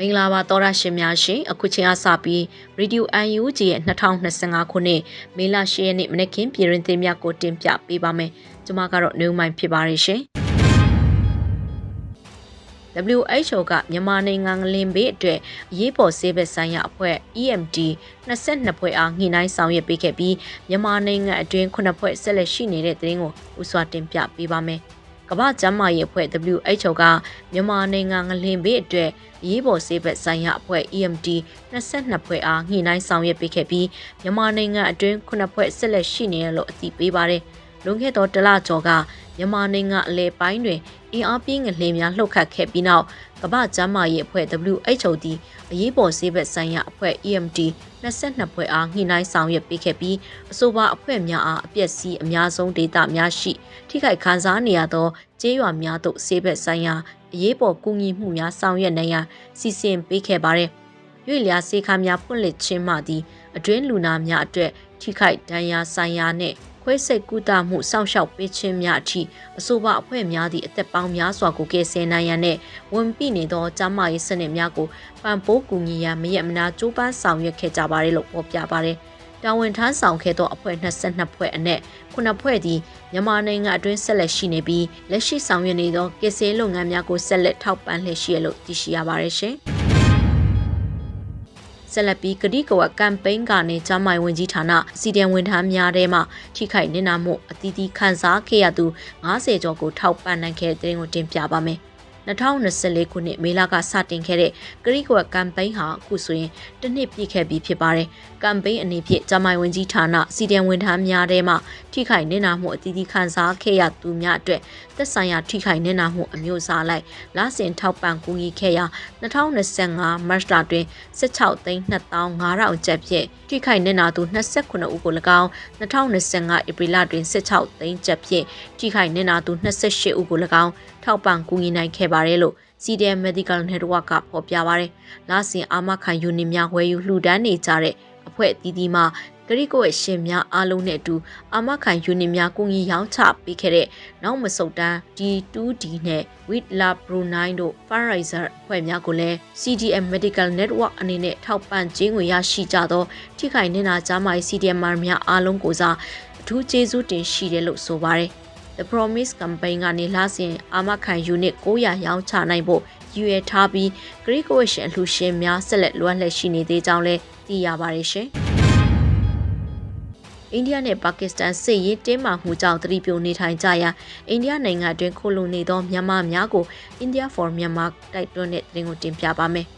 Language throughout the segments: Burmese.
မင်္ဂလာပါသောရရှင်များရှင်အခုချိန်အားစပြီး Radio UNG ရဲ့2025ခုနှစ်မေလ10ရက်နေ့မနေ့ကပြည်တွင်သင်းများကိုတင်ပြပေးပါမယ်ကျွန်မကတော့နေဦးမိုင်ဖြစ်ပါရဲ့ရှင် WHO ကမြန်မာနိုင်ငံငလင်ဘေးအတွက်အရေးပေါ်ဆေးဘက်ဆိုင်ရာအဖွဲ့ EMD 22ဖွဲ့အားညှိနှိုင်းဆောင်ရွက်ပေးခဲ့ပြီးမြန်မာနိုင်ငံအတွင်း9ဖွဲ့ဆက်လက်ရှိနေတဲ့သတင်းကိုဥစွာတင်ပြပေးပါမယ်။ ကမ္ဘာ့ကျန်းမာရေးအဖွဲ့ WHO ကမြန်မာနိုင်ငံငလင်ဘေးအတွက်အရေးပေါ်ဆေးဘက်ဆိုင်ရာအဖွဲ့ EMD 22ဖွဲ့အားညှိနှိုင်းဆောင်ရွက်ပေးခဲ့ပြီးမြန်မာနိုင်ငံအတွင်း9ဖွဲ့ဆက်လက်ရှိနေရလို့အသိပေးပါတယ်။လွန်ခဲ့သောတလကျော်ကမြန်မာနိုင်ငံအလဲပိုင်းတွင်အင်အားပြင်းငလျင်များလှုပ်ခတ်ခဲ့ပြီးနောက်ကမ္ဘာ့ကျန်းမာရေးအဖွဲ့ WHO သည်အရေးပေါ်ဆေးဘက်ဆိုင်ရာအဖွဲ့ EMD 22ဖွဲ့အားညှိနှိုင်းဆောင်ရွက်ပေးခဲ့ပြီးအဆိုပါအဖွဲ့များအားအပျက်စီးအများဆုံးဒေသများရှိ ထိခိုက်ခံစားနေရသောကျေးရွာများသို့ဆေးဘက်ဆိုင်ရာအရေးပေါ်ကူညီမှုများဆောင်ရွက်နိုင်ရန်စီစဉ်ပေးခဲ့ပါတယ်။ရွေလျာဆေးခါများဖွင့်လှစ်ခြင်းမှသည်အတွင်းလူနာများအတွက်ထိခိုက်ဒဏ်ရာဆိုင်ရာနှင့် ခွဲစိတ်ကုသမှုစောင့်ရှောက်ပေးခြင်းများအထိအဆိုပါအဖွဲ့များသည့်အသက်ပေါင်းများစွာကိုကယ်ဆယ်နိုင်ရန်နဲ့ဝန်ပိနေသောကျန်းမာရေးစနစ်များကိုပံ့ပိုးကူညီရန်မရက်မနာကြိုးပမ်းဆောင်ရွက်ခဲ့ကြပါတယ်လို့ဖော်ပြပါတယ်။တာဝန်ထမ်းဆောင်ခဲ့သောအဖွဲ့22ဖွဲ့အနက်9ဖွဲ့သည်မြန်မာနိုင်ငံအတွင်းဆက်လက်ရှိနေပြီးလက်ရှိဆောင်ရွက်နေသောကယ်ဆယ်လုပ်ငန်းများကိုဆက်လက်ထောက်ပံ့လျက်ရှိရလို့သိရှိရပါတယ်ရှင်။ ဆက်လက်ပြီးကတိကဝတ်ကမ်ပိန်းကနေကျမိုင်ဝင်ကြီးဌာနစီဒန်ဝန်ထမ်းများထဲမှထိခိုက်နစ်နာမှုအသီးသီးခန်းစားခဲ့ရသူ90ကျော်ကိုထောက်ပံ့နိုင်ခဲ့တဲ့တဲ့ကိုတင်ပြပါမယ်။ 2024ခုနှစ်မေလကစတင်ခဲ့တဲ့ကရိကွက်ကမ်ပိန်းဟာအခုဆိုရင်တစ်နှစ်ပြည့်ခဲ့ပြီဖြစ်ပါတယ်။ကမ်ပိန်းအနေဖြင့်ဂျမိုင်ဝင်ကြီးဌာနစီဒန်ဝန်ထမ်းများထဲမှထိခိုက်နစ်နာမှုအသီးသီးခံစားခဲ့ရသူများအတွက်သက်ဆိုင်ရာထိခိုက်နစ်နာမှုအမျိုးအစားလိုက်လစဉ်ထောက်ပံ့ကူညီခဲ့ရာ2025မတ်လတွင်16သိန်း2500ကျပ်ဖြင့်ထိခိုက်နစ်နာသူ29ဦးကို၎င်း2025ဧပြီလတွင်16သိန်းကျပ်ဖြင့်ထိခိုက်နစ်နာသူ28ဦးကို၎င်းထောက်ပံ့ကူညီနိုင်ခဲ့ပါတယ်လို့ CDM Medical Network ကဖော်ပြပါတယ်။လာစဉ်အာမခံယူနစ်များဝယ်ယူလှူဒန်းနေကြတဲ့အဖွဲ့အသီးသီးမှဂရိကိုရဲ့ရှင်များအားလုံးနဲ့အတူအာမခံယူနစ်များကိုကြီးရောင်းချပေးခဲ့တဲ့နောက်မဆုတ်တန်း D2D နဲ့ With Love Brunei တို့ fundraiser အဖွဲ့များကိုလည်း CDM Medical Network အနေနဲ့ထောက်ပံ့ခြင်းငွေရရှိကြသောထိခိုက်နေတာကြားမှာ CDM များအားလုံးကိုစားအထူးကျေးဇူးတင်ရှိတယ်လို့ဆိုပါတယ်။ The Promise Campaign ကနေလာစဉ်အာမခံ unit 900ရောင်းချနိုင်ဖို့ရည်ရွယ်ထားပြီး Greek Ocean အလှူရှင်များဆက်လက်လွှမ်းလှည့်ရှိနေသေးကြောင်းလည်းသိရပါတယ်ရှင်။အိန္ဒိယနဲ့ပါကစ္စတန်စစ်ရေးတင်းမာမှုကြောင့်တတိပြုနေထိုင်ကြရာအိန္ဒိယနိုင်ငံအတွင်းခိုလုံနေသောမြန်မာများကို India for Myanmar တိုက်တွန်းတဲ့သတင်းကိုတင်ပြပါမယ်။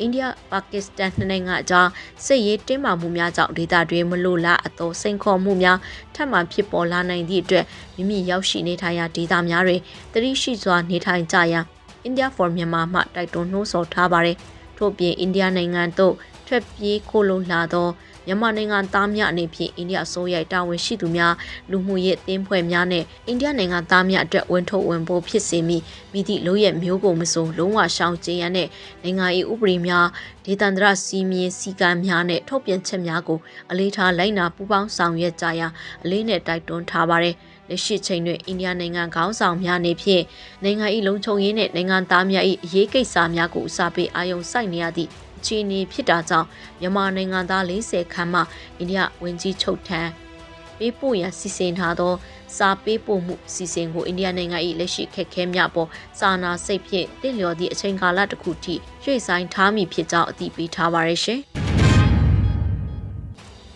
အိန္ဒိယပါကစ္စတန်နှစ်နိုင်ငံအကြားစစ်ရေးတင်းမာမှုများကြောင့်ဒေသတွင်းမလိုလားအသောစိန်ခေါ်မှုများထပ်မံဖြစ်ပေါ်လာနိုင်သည့်အတွက်မိမိရောက်ရှိနေထိုင်ရာဒေသများတွင်တတိရှိစွာနေထိုင်ကြရန် India for Myanmar မှတိုက်တွန်းနှိုးဆော်ထားပါတယ်။ထို့ပြင်အိန္ဒိယနိုင်ငံသို့ထွက်ပြေးခိုလုံလာသော မြန်မာနိုင်ငံသားများအနေဖြင့်အိန္ဒိယအစိုးရတာဝန်ရှိသူများလူမှုရေးအသင်းဖွဲ့များနဲ့အိန္ဒိယနိုင်ငံသားများအတွက်ဝန်ထုတ်ဝန်ပိုးဖြစ်စေမိမိသည့်လိုရဲ့မျိုးကိုမစိုးလုံးဝရှောင်ကျဉ်ရန်နဲ့နိုင်ငံရေးဥပဒေများဒေသန္တရစီမင်းစည်းကမ်းများနဲ့ထုတ်ပြန်ချက်များကိုအလေးထားလိုက်နာပူးပေါင်းဆောင်ရွက်ကြရာအလေးနဲ့တိုက်တွန်းထားပါတယ်လက်ရှိချိန်တွင်အိန္ဒိယနိုင်ငံခေါင်းဆောင်များနေဖြင့်နိုင်ငံ၏လုံခြုံရေးနှင့်နိုင်ငံသားများ၏အရေးကိစ္စများကိုအစားပေးအာရုံစိုက်နေရသည့် အခြေအနေဖြစ်တာကြောင့်မြန်မာနိုင်ငံသား40ခန်းမှအိန္ဒိယဝန်ကြီးချုပ်ထံပေးပို့ရန်စီစဉ်ထားသောစာပေးပို့မှုစီစဉ်ကိုအိန္ဒိယနိုင်ငံ၏လက်ရှိခက်ခဲများပေါ်စာနာစိတ်ဖြင့်တင့်လျော်သည့်အချိန်ကာလတစ်ခုထိရွှေ့ဆိုင်ထားမည်ဖြစ်ကြောင်းအသိပေးထားပါရရှင်။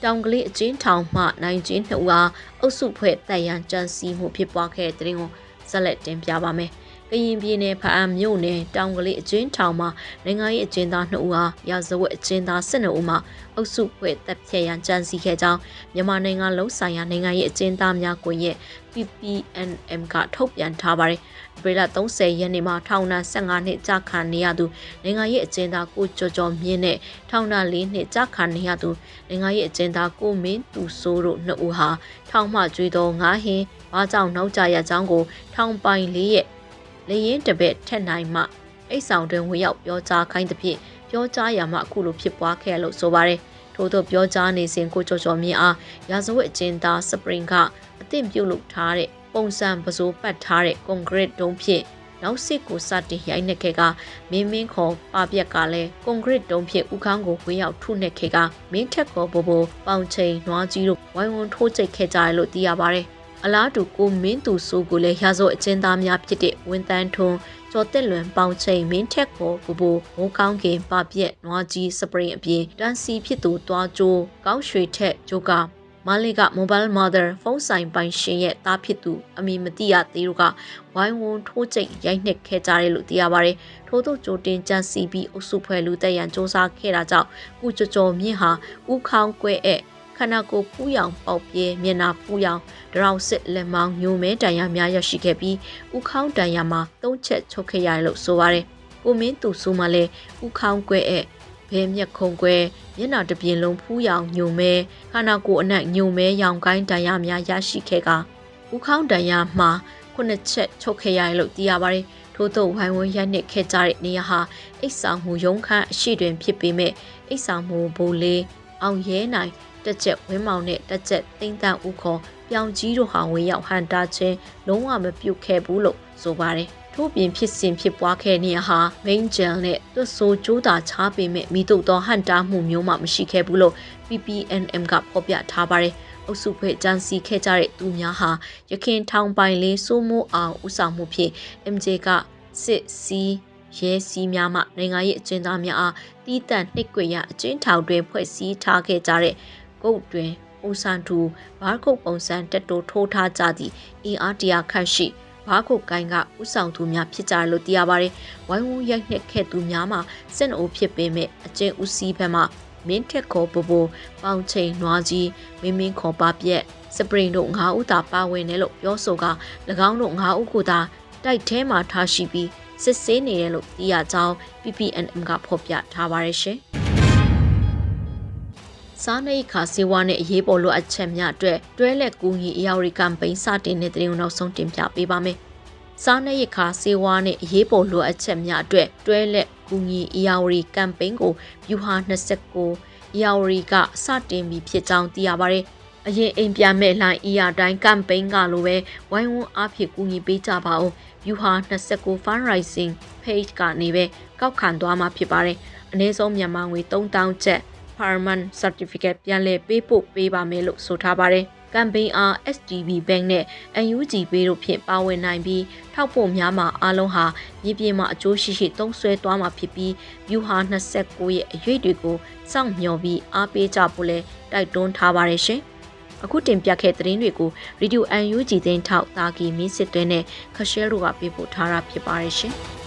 တောင်ကလေးအချင်းထောင်မှနိုင်ချင်းနှစ်ဦးအားအုပ်စုဖွဲ့တိုက်ရန်ကြံစည်မှုဖြစ်ပွားခဲ့တဲ့တဲ့ရင်ကိုဆက်လက်တင်ပြပါမယ်။ ကရင်ပြည်နယ်ဖအံမြို့နယ်တောင်ကလေးအကျဉ်းထောင်မှာနိုင်ငံရေးအကျဉ်းသား2ဦးဟာရာဇဝတ်အကျဉ်းသား12ဦးမှအုပ်စုဖွဲ့တပ်ဖြတ်ရန်ကြံစည်ခဲ့ကြောင်းမြန်မာနိုင်ငံလုံးဆိုင်ရာနိုင်ငံရေးအကျဉ်းသားများကွန်ရက် PPNM ကထုတ်ပြန်ထားပါတယ်။ပြည်လ30ရက်နေ့မှာထောင်ဒဏ်15နှစ်ကြာခံနေရသူနိုင်ငံရေးအကျဉ်းသားကိုကျော်ကျော်မြင့်နဲ့ထောင်ဒဏ်4နှစ်ကြာခံနေရသူနိုင်ငံရေးအကျဉ်းသားကိုမင်းသူစိုးတို့နှစ်ဦးဟာထောင်မှကျွေးသောငါးဟင်းဘာကြောင့်နောက်ကျရကြောင်းကိုထောင်ပိုင်လေးရဲ့ လေရင်တပည့်ထက်နိုင်မှအိတ်ဆောင်တွင်ဝင်ရောက်ပြောကြားခိုင်းသဖြင့်ပြောကြားရမှအခုလိုဖြစ်ပွားခဲ့လို့ဆိုပါတယ်ထို့သောပြောကြားနေစဉ်ကိုကျော်ကျော်မြင့်အားရာဇဝတ်အကျဉ်းသားစပရင်ကအသင့်ပြုတ်လုပ်ထားတဲ့ပုံစံပစိုးပတ်ထားတဲ့ကွန်ကရစ်တုံးဖြင့်နောက်စစ်ကိုစတင်ရိုက်နှက်ခဲ့ကမင်းမင်းခေါ်ပါပြက်ကလည်းကွန်ကရစ်တုံးဖြင့်ဥခန်းကိုဝေရောက်ထုနှက်ခဲ့ကမင်းထက်ခေါ်ဘိုဘိုပေါင်ချိန်နွားကြီးတို့ဝိုင်းဝန်းထိုးကျိတ်ခဲ့ကြတယ်လို့သိရပါတယ် အလားတူကိုမင်းသူဆိုကိုလည်းရာဇဝတ်အကျဉ်းသားများဖြစ်တဲ့ဝင်းတန်းထွန်းကျော်တက်လွန်ပေါင်ချိန်မင်းထက်ကိုဘူဘူမိုးကောင်းကင်ပပြက်နွားကြီးစပရင်အပြင်တန်စီဖြစ်သူတွားကြိုးကောင်းရွှေထက်ဂျိုကမာလီက Mobile Mother ဖုန်းဆိုင်ပိုင်ရှင်ရဲ့တားဖြစ်သူအမည်မသိရသေးတို့ကဝိုင်းဝန်းထိုးကျိတ်ရိုက်နှက်ခဲ့ကြတယ်လို့သိရပါတယ်။ထို့သောကြိုတင်ကြံစီပြီးအုပ်စုဖွဲ့လူတက်ရန်စ조사ခဲ့တာကြောင့်ကုကြော်ကြော်မြင့်ဟာဥခေါင်းကွဲ့ ခန္ဓာကိုယ်ပူးရောင်ပေါက်ပြဲမျက်နာပူးရောင်ဒရောင်စစ်လက်မောင်းညိုမဲတန်ရများရရှိခဲ့ပြီးဥခေါင်းတန်ရမှာသုံးချက်ချုပ်ခဲ့ရတယ်လို့ဆိုပါတယ်။ကိုမင်းသူဆိုမှလည်းဥခေါင်းကွဲ့ဘဲမျက်ခုံကွဲမျက်နာတစ်ပြင်လုံးဖူးရောင်ညိုမဲခန္ဓာကိုယ်အနက်ညိုမဲရောင်ကိုင်းတန်ရများရရှိခဲ့ကဥခေါင်းတန်ရမှာခုနှစ်ချက်ချုပ်ခဲ့ရတယ်လို့သိရပါတယ်။ထို့သောဝိုင်းဝန်းရိုက်နစ်ခဲ့ကြတဲ့နေရာဟာအိတ်ဆောင်မှုရုံးခန်းအရှိတွင်ဖြစ်ပေမဲ့အိတ်ဆောင်မှုဘိုးလေးအောင်ရဲနိုင် တက်ချက်ဝင်းမောင်နဲ့တက်ချက်တိမ့်တန့်ဦးခေါ်ပြောင်ကြီးတို့ဟာဝင်ရောက်ဟန်တာချင်းလုံးဝမပြုတ်ခဲ့ဘူးလို့ဆိုပါတယ်ထို့ပြင်ဖြစ်စဉ်ဖြစ်ပွားခဲ့နေဟာ main gel နဲ့သွတ်ဆိုးကြိုးတာချားပေမဲ့မိတို့သောဟန်တာမှုမျိုးမှမရှိခဲ့ဘူးလို့ PPNM ကဖော်ပြထားပါတယ်အုပ်စုဖွဲ့ကြံစီခဲ့ကြတဲ့သူများဟာရခင်ထောင်ပိုင်လေးစိုးမိုးအောင်ဥဆောင်မှုဖြင့် MJ ကစစ်စီရဲစည်းများမှနိုင်ငံရေးအကျဉ်းသားများအားတီးတန့်နှိပ်ကွက်ရအကျဉ်းထောင်တွင်ဖွဲ့စည်းထားခဲ့ကြတဲ့ ဂုတ်တွင်ပုံစံတူဘားခုတ်ပုံစံတက်တိုးထိုးထားကြသည့်အင်အားတရာခန့်ရှိဘားခုတ်ကိုင်းကဥဆောင်သူများဖြစ်ကြတယ်လို့သိရပါတယ်။ဝိုင်းဝန်းရိုက်နှက်ခဲ့သူများမှာစက်အိုဖြစ်ပေမဲ့အကျဉ်းဦးစီးဘက်မှမင်းထက်ခေါ်ပပိုပေါင်ချိန်နွားကြီးမင်းမင်းခေါ်ပါပြက်စပရင်တို့9ဦးသာပါဝင်တယ်လို့ပြောဆိုက၎င်းတို့9ဦးကိုသာတိုက်ထဲမှာထားရှိပြီးစစ်ဆေးနေတယ်လို့သိရကြောင်း PPNM ကဖော်ပြထားပါတယ်ရှင်။ စားနေခါစေဝါနဲ့အရေးပေါ်လိုအပ်ချက်များအတွက်တွဲလက်ကူညီအရာဝတီကမ်ပိန်းစတင်တဲ့တဲ့ုံနောက်ဆုံးတင်ပြပေးပါမယ်။စားနေခါစေဝါနဲ့အရေးပေါ်လိုအပ်ချက်များအတွက်တွဲလက်ကူညီအရာဝတီကမ်ပိန်းကိုယူဟာ29အရာဝတီကစတင်ပြီးဖြစ်ကြောင်းသိရပါတယ်။အရင်အိမ်ပြန်မဲ့လိုင်းအီယာတိုင်းကမ်ပိန်းကလိုပဲဝိုင်းဝန်းအားဖြင့်ကူညီပေးကြပါဦး။ view ဟာ29 fundraising page ကနေပဲကောက်ခံသွားမှာဖြစ်ပါတယ်။အနည်းဆုံးမြန်မာငွေ3000ကျပ် permanent certificate ပြန်လည်ပေးဖို့ပေးပါမယ်လို့ဆိုထားပါတယ်။ campaign အား SDB Bank နဲ့ UNG ပေးတို့ဖြင့်ပါဝင်နိုင်ပြီးထောက်ပို့များမှာအားလုံးဟာမြေပြင်မှာအကျိုးရှိရှိသုံးစွဲသွားမှာဖြစ်ပြီး view ဟာ29ရဲ့အရေးတွေကိုစောင့်မျှော်ပြီးအားပေးကြဖို့လဲတိုက်တွန်းထားပါတယ်ရှင်။အခုတင်ပြခဲ့တဲ့သတင်းတွေကို Radio UNG သတင်းထောက်တာကီမင်းစစ်တွဲနဲ့ခရှဲတို့ကပေးပို့ထားတာဖြစ်ပါတယ်ရှင်။